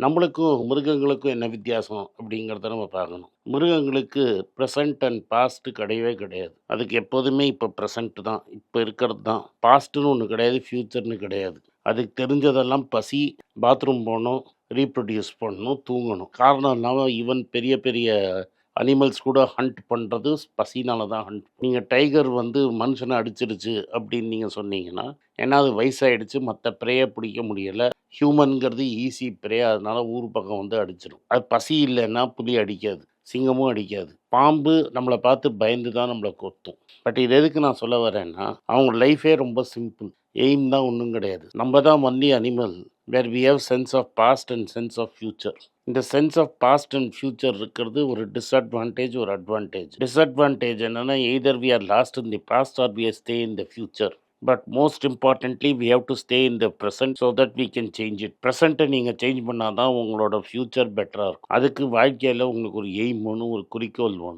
நம்மளுக்கும் மிருகங்களுக்கும் என்ன வித்தியாசம் அப்படிங்கிறத நம்ம பார்க்கணும். மிருகங்களுக்கு ப்ரெசன்ட் அண்ட் பாஸ்ட்டு கிடையவே கிடையாது. அதுக்கு எப்போதுமே இப்போ ப்ரெசண்ட்டு தான். இப்போ இருக்கிறது தான். பாஸ்ட்டுன்னு ஒன்று கிடையாது ஃப்யூச்சர்னு கிடையாது. அதுக்கு தெரிஞ்சதெல்லாம் பசி பாத்ரூம் போகணும் ரீப்ரொடியூஸ் பண்ணணும் தூங்கணும். காரணம் இல்லாமல் ஈவன் பெரிய பெரிய அனிமல்ஸ் கூட ஹண்ட் பண்ணுறது பசினால தான் ஹண்ட் நீங்கள் டைகர் வந்து மனுஷனை அடிச்சிருச்சு அப்படின்னு நீங்கள் சொன்னீங்கன்னா ஏன்னா அது வயசாயிடுச்சு மற்ற ப்ரேயை பிடிக்க முடியலை. ஹியூமனுங்கிறது ஈஸி ப்ரே அதனால ஊர் பக்கம் வந்து அடிச்சிடும் அது பசி இல்லைன்னா புலி அடிக்காது சிங்கமும் அடிக்காது. பாம்பு நம்மளை பார்த்து பயந்து தான் நம்மளை கொத்தும். பட் இது எதுக்கு நான் சொல்ல வரேன்னா அவங்க லைஃபே ரொம்ப சிம்பிள் எய்ம் தான் ஒன்றும் கிடையாது. நம்ம தான் only animal where we have sense of past and sense of future இந்த sense of past and future இருக்கிறது ஒரு டிஸ்அட்வான்டேஜ் ஒரு அட்வான்டேஜ் டிஸ்அட்வான்டேஜ் என்னென்னா either we are lost in the past or we are stay in the future but most importantly we have to stay in the present so that we can change it ப்ரெசண்ட்டை நீங்கள் change பண்ணால் தான் உங்களோட future பெட்டராக இருக்கும். அதுக்கு வாழ்க்கையில் உங்களுக்கு ஒரு எய்ம் ஒன்று ஒரு குறிக்கோள் வேணும்.